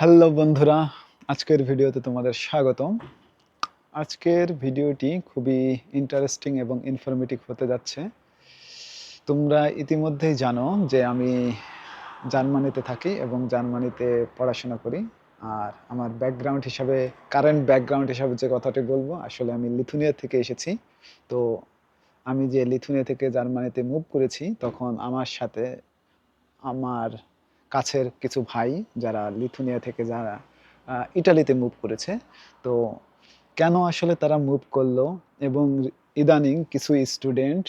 Hello বন্ধুরা, আজকের ভিডিওতে তোমাদের স্বাগতম। আজকের ভিডিওটি খুবই ইন্টারেস্টিং এবং ইনফরমেটিভ হতে যাচ্ছে। তোমরা ইতিমধ্যেই জানো যে আমি জার্মানিতে থাকি এবং জার্মানিতে পড়াশোনা করি। আর আমার ব্যাকগ্রাউন্ড হিসাবে কারেন্ট ব্যাকগ্রাউন্ড হিসাবে যে কথাটি বলব, আসলে আমি লিথুনিয়া থেকে এসেছি। তো আমি যে লিথুনিয়া থেকে জার্মানিতে মুভ করেছি, তখন আমার সাথে আমার কাছের কিছু ভাই যারা লিথুনিয়া থেকে যারা ইটালিতে মুভ করেছে। তো কেন আসলে তারা মুভ করল এবং ইদানিং কিছু স্টুডেন্ট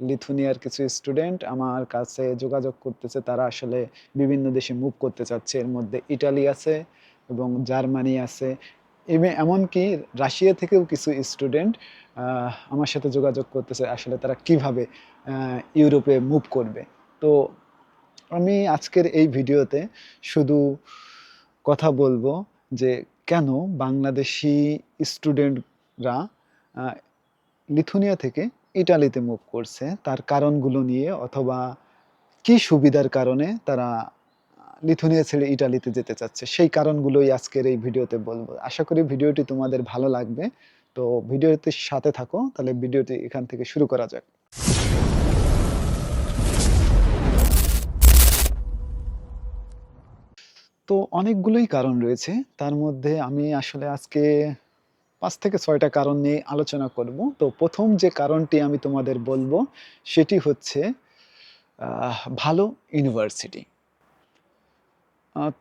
লিথুনিয়ার কিছু স্টুডেন্ট আমার কাছে যোগাযোগ করতেছে, তারা আসলে বিভিন্ন দেশে মুভ করতে চাচ্ছে। এর মধ্যে ইটালি আছে এবং জার্মানি আছে। এমনকি রাশিয়া থেকেও কিছু স্টুডেন্ট আমার সাথে যোগাযোগ করতেছে আসলে তারা কীভাবে ইউরোপে মুভ করবে। তো আমি আজকের এই ভিডিওতে শুধু কথা বলব যে কেন বাংলাদেশি স্টুডেন্টরা লিথুনিয়া থেকে ইটালিতে মুভ করছে, তার কারণগুলো নিয়ে অথবা কি সুবিধার কারণে তারা লিথুনিয়া ছেড়ে ইটালিতে যেতে চাচ্ছে, সেই কারণগুলোই আজকের এই ভিডিওতে বলব। আশা করি ভিডিওটি তোমাদের ভালো লাগবে। তো ভিডিওতে সাথে থাকো, তাহলে ভিডিওটি এখান থেকে শুরু করা যাক। তো অনেকগুলোই কারণ রয়েছে। তার মধ্যে আমি আসলে আজকে পাঁচ থেকে ছয়টা কারণ নিয়ে আলোচনা করব। তো প্রথম যে কারণটি আমি তোমাদের বলব, সেটি হচ্ছে ভালো ইউনিভার্সিটি।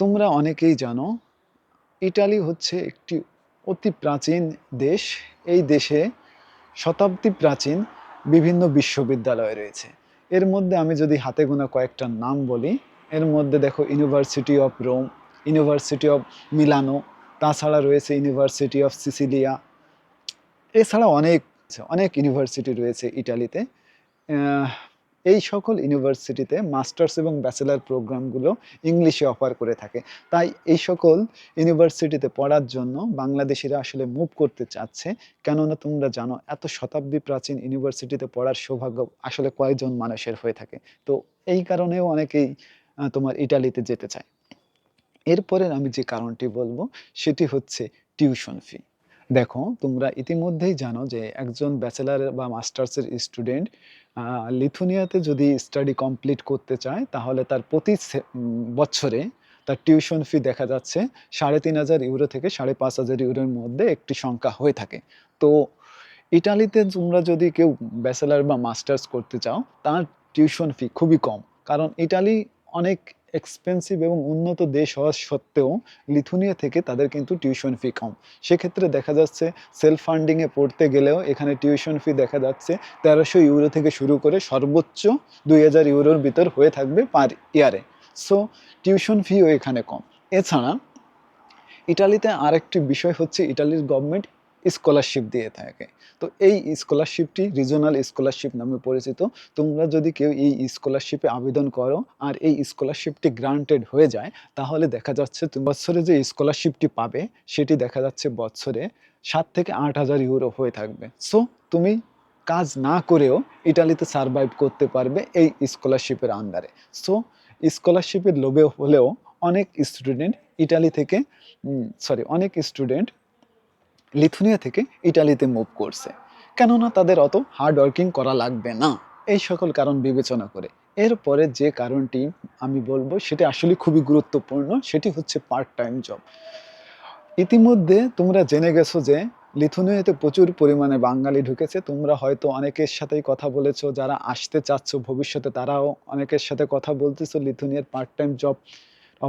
তোমরা অনেকেই জানো, ইটালি হচ্ছে একটি অতি প্রাচীন দেশ। এই দেশে শতাব্দী প্রাচীন বিভিন্ন বিশ্ববিদ্যালয় রয়েছে। এর মধ্যে আমি যদি হাতে গোনা কয়েকটা নাম বলি, এর মধ্যে দেখো university of Rome university of Milano তাছাড়া রয়েছে ইউনিভার্সিটি অফ সিসিলিয়া এছাড়া অনেক অনেক ইউনিভার্সিটি রয়েছে ইটালিতে। এই সকল ইউনিভার্সিটিতে মাস্টার্স এবং ব্যাচেলার প্রোগ্রামগুলো ইংলিশে অফার করে থাকে। তাই এই সকল ইউনিভার্সিটিতে পড়ার জন্য বাংলাদেশিরা আসলে মুভ করতে চাচ্ছে। কেননা তোমরা জানো, এত শতাব্দী প্রাচীন ইউনিভার্সিটিতে পড়ার সৌভাগ্য আসলে কয়েকজন মানুষের হয়ে থাকে। তো এই কারণেও অনেকেই তোমার ইটালিতে যেতে চায়। এরপরে আমি যে কারণটি বলব, সেটি হচ্ছে টিউশন ফি। দেখো, তোমরা ইতিমধ্যেই জানো যে একজন ব্যাচেলার বা মাস্টার্সের স্টুডেন্ট লিথুনিয়াতে যদি স্টাডি কমপ্লিট করতে চায়, তাহলে তার প্রতি বছরে তার টিউশন ফি দেখা যাচ্ছে সাড়ে তিন হাজার ইউরো থেকে সাড়ে পাঁচ হাজার ইউরোর মধ্যে একটি সংখ্যা হয়ে থাকে। তো ইটালিতে তোমরা যদি কেউ ব্যাচেলার বা মাস্টার্স করতে চাও, তার টিউশন ফি খুবই কম। কারণ ইটালি অনেক এক্সপেন্সিভ এবং উন্নত দেশ হওয়া সত্ত্বেও লিথুনিয়া থেকে তাদের কিন্তু টিউশন ফি কম। সেক্ষেত্রে দেখা যাচ্ছে সেলফ ফান্ডিংয়ে পড়তে গেলেও এখানে টিউশন ফি দেখা যাচ্ছে তেরোশো ইউরো থেকে শুরু করে সর্বোচ্চ দুই হাজার ইউরোর ভিতর হয়ে থাকবে পার ইয়ারে সো টিউশন ফিও এখানে কম। এছাড়া ইটালিতে আরেকটি বিষয় হচ্ছে ইটালির গভর্নমেন্ট স্কলারশিপ দিয়ে থাকে। তো এই স্কলারশিপটি রিজনাল স্কলারশিপ নামে পরিচিত। তোমরা যদি কেউ এই স্কলারশিপে আবেদন করো আর এই স্কলারশিপটি গ্রান্টেড হয়ে যায়, তাহলে দেখা যাচ্ছে তুমি বছরে যে স্কলারশিপটি পাবে, সেটি দেখা যাচ্ছে বছরে সাত থেকে আট হাজার ইউরো হয়ে থাকবে। সো তুমি কাজ না করেও ইটালিতে সারভাইভ করতে পারবে এই স্কলারশিপের আন্ডারে সো স্কলারশিপের লোভে হলেও অনেক স্টুডেন্ট ইটালি থেকে সরি অনেক স্টুডেন্ট লিথুনিয়া থেকে ইটালিতে মুভ করছে। কেননা তাদের অত হার্ড ওয়ার্কিং করা লাগবে না। এই সকল কারণ বিবেচনা করে। এরপরে যে কারণটি আমি বলব, সেটা আসলে খুবই গুরুত্বপূর্ণ, সেটি হচ্ছে পার্ট টাইম জব ইতিমধ্যে তোমরা জেনে গেছো যে লিথুনিয়াতে প্রচুর পরিমাণে বাঙালি ঢুকেছে। তোমরা হয়তো অনেকের সাথেই কথা বলেছ, যারা আসতে চাচ্ছ ভবিষ্যতে তারাও অনেকের সাথে কথা বলতেছো লিথুনিয়ার পার্ট টাইম জব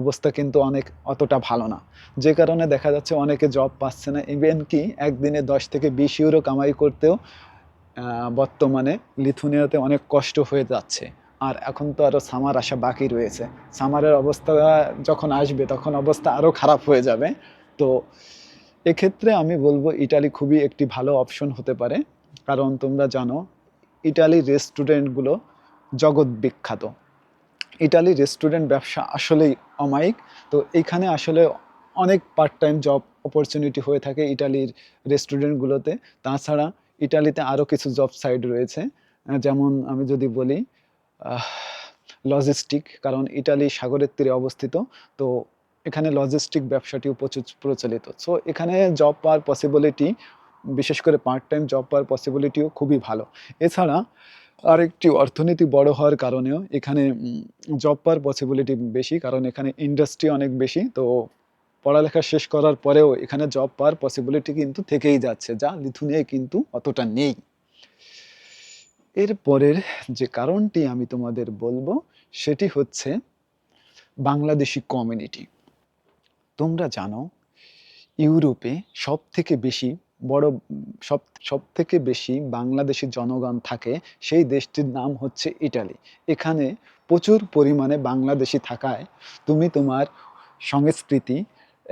অবস্থা কিন্তু অনেক অতটা ভালো না। যে কারণে দেখা যাচ্ছে অনেকে জব পাচ্ছে না। ইভেন কি, একদিনে দশ থেকে বিশ ইউরো কামাই করতেও বর্তমানে লিথুনিয়াতে অনেক কষ্ট হয়ে যাচ্ছে। আর এখন তো আরও সামার আসা বাকি রয়েছে। সামারের অবস্থা যখন আসবে, তখন অবস্থা আরও খারাপ হয়ে যাবে। তো এক্ষেত্রে আমি বলব ইটালি খুবই একটি ভালো অপশন হতে পারে। কারণ তোমরা জানো ইটালির রেস্টুরেন্টগুলো জগৎ বিখ্যাত। ইটালির রেস্টুরেন্ট ব্যবসা আসলেই অমায়িক। তো এখানে আসলে অনেক পার্ট টাইম জব অপরচুনিটি হয়ে থাকে ইটালির রেস্টুরেন্টগুলোতে। তাছাড়া ইটালিতে আরও কিছু জব সাইট রয়েছে। যেমন আমি যদি বলি লজিস্টিক কারণ ইটালি সাগরের তীরে অবস্থিত। তো এখানে লজিস্টিক ব্যবসাটিও প্রচুর প্রচলিত। সো এখানে জব পাওয়ার পসিবিলিটি বিশেষ করে পার্ট টাইম জব পাওয়ার পসিবিলিটিও খুবই ভালো। এছাড়া আরেকটি অর্থনীতি বড় হওয়ার কারণেও এখানে জব পাওয়ার পসিবিলিটি বেশি, কারণ এখানে ইন্ডাস্ট্রি অনেক বেশি, তো পড়ালেখা শেষ করার পরেও এখানে জব পাওয়ার পসিবিলিটি কিন্তু থেকেই যাচ্ছে, যা লিথুনিয়ায় কিন্তু অতটা নেই। এরপরের যে কারণটি আমি তোমাদের বলব, সেটি হচ্ছে বাংলাদেশি কমিউনিটি তোমরা জানো, ইউরোপে সব থেকে বেশি বড় সব সব থেকে বেশি বাংলাদেশি জনগণ থাকে সেই দেশটির নাম হচ্ছে ইটালি। এখানে প্রচুর পরিমাণে বাংলাদেশি থাকায় তুমি তোমার সংস্কৃতি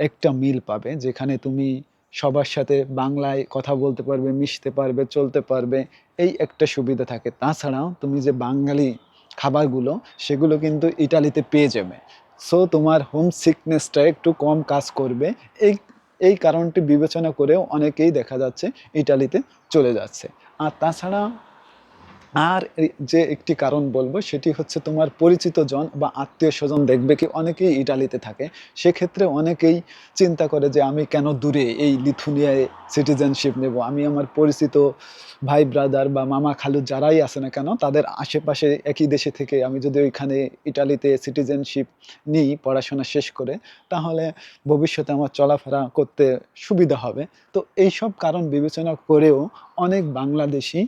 একটা মিল পাবে, যেখানে তুমি সবার সাথে বাংলায় কথা বলতে পারবে, মিশতে পারবে, চলতে পারবে, এই একটা সুবিধা থাকে। তাছাড়াও তুমি যে বাঙালি খাবারগুলো, সেগুলো কিন্তু ইটালিতে পেয়ে যাবে। সো তোমার হোম সিকনেসটা একটু কম কাজ করবে, এই এই কারণটি বিবেচনা করেও অনেকেই দেখা যাচ্ছে ইটালিতে চলে যাচ্ছে। আর তাছাড়া আর যে একটি কারণ বলব, সেটি হচ্ছে তোমার পরিচিত জন বা আত্মীয় স্বজন দেখবে কি অনেকেই ইটালিতে থাকে। সেক্ষেত্রে অনেকেই চিন্তা করে যে আমি কেন দূরে এই লিথুনিয়ায় সিটিজেনশিপ নেব? আমি আমার পরিচিত ভাই ব্রাদার বা মামা খালু যারাই আছে না কেন, তাদের আশেপাশে একই দেশে থেকে আমি যদি ওইখানে ইটালিতে সিটিজেনশিপ নিই, পড়াশোনা শেষ করে, তাহলে ভবিষ্যতে আমার চলাফেরা করতে সুবিধা হবে। তো এইসব কারণ বিবেচনা করেও অনেক বাংলাদেশি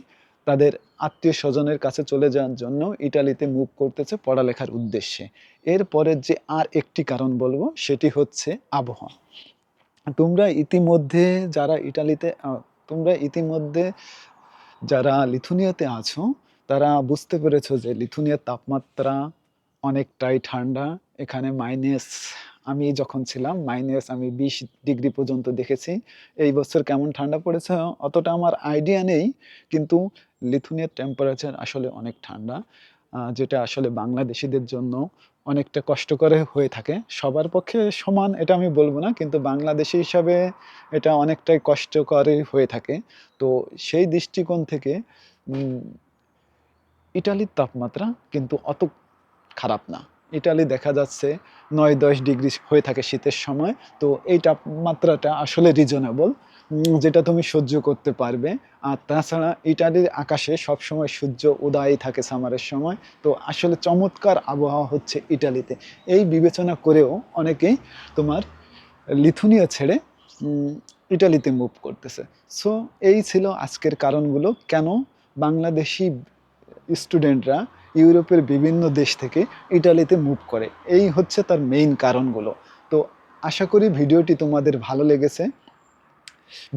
তাদের আত্মীয় স্বজনের কাছে চলে যাওয়ার জন্য ইটালিতে মুভ করতেছে পড়ালেখার উদ্দেশ্যে। এরপরে যে আর একটি কারণ বলব, সেটি হচ্ছে আবহাওয়া। তোমরা ইতিমধ্যে যারা ইটালিতে তোমরা ইতিমধ্যে যারা লিথুনিয়াতে আছো, তারা বুঝতে পেরেছ যে লিথুনিয়ার তাপমাত্রা অনেকটাই ঠান্ডা। এখানে মাইনাস আমি যখন ছিলাম মাইনাস আমি বিশ ডিগ্রি পর্যন্ত দেখেছি। এই বছর কেমন ঠান্ডা পড়েছে অতটা আমার আইডিয়া নেই, কিন্তু লিথুনিয়ার টেম্পারেচার আসলে অনেক ঠান্ডা যেটা আসলে বাংলাদেশিদের জন্য অনেকটা কষ্টকর হয়ে থাকে। সবার পক্ষে সমান এটা আমি বলব না, কিন্তু বাংলাদেশি হিসাবে এটা অনেকটাই কষ্টকরই হয়ে থাকে। তো সেই দৃষ্টিকোণ থেকে ইটালির তাপমাত্রা কিন্তু অত খারাপ না। ইটালি দেখা যাচ্ছে, নয় দশ ডিগ্রি হয়ে থাকে শীতের সময়, তো এই তাপমাত্রাটা আসলে রিজনেবল যেটা তুমি সহ্য করতে পারবে। আর তাছাড়া ইটালির আকাশে সবসময় সূর্য উদয় থাকে সামারের সময়, তো আসলে চমৎকার আবহাওয়া হচ্ছে ইটালিতে। এই বিবেচনা করেও অনেকেই তোমার লিথুনিয়া ছেড়ে ইটালিতে মুভ করতেছে। সো এই ছিল আজকের কারণগুলো, কেন বাংলাদেশি স্টুডেন্টরা ইউরোপের বিভিন্ন দেশ থেকে ইটালিতে মুভ করে। এই হচ্ছে তার মেইন কারণগুলো। তো আশা করি ভিডিওটি তোমাদের ভালো লেগেছে।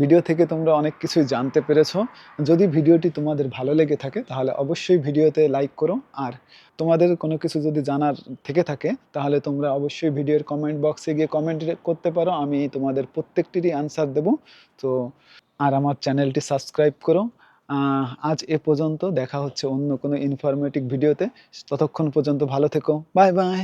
ভিডিও থেকে তোমরা অনেক কিছুই জানতে পেরেছ। যদি ভিডিওটি তোমাদের ভালো লেগে থাকে, তাহলে অবশ্যই ভিডিওতে লাইক করো। আর তোমাদের কোনো কিছু যদি জানার থেকে থাকে, তাহলে তোমরা অবশ্যই ভিডিওর কমেন্ট বক্সে গিয়ে কমেন্ট করতে পারো। আমি তোমাদের প্রত্যেকটিরই অ্যান্সার দেবো। তো আর আমার চ্যানেলটি সাবস্ক্রাইব করো। আজ এ পর্যন্ত দেখা হচ্ছে অন্য কোনো ইনফরমেটিভ ভিডিওতে। ততক্ষণ পর্যন্ত ভালো থেকো। Bye bye.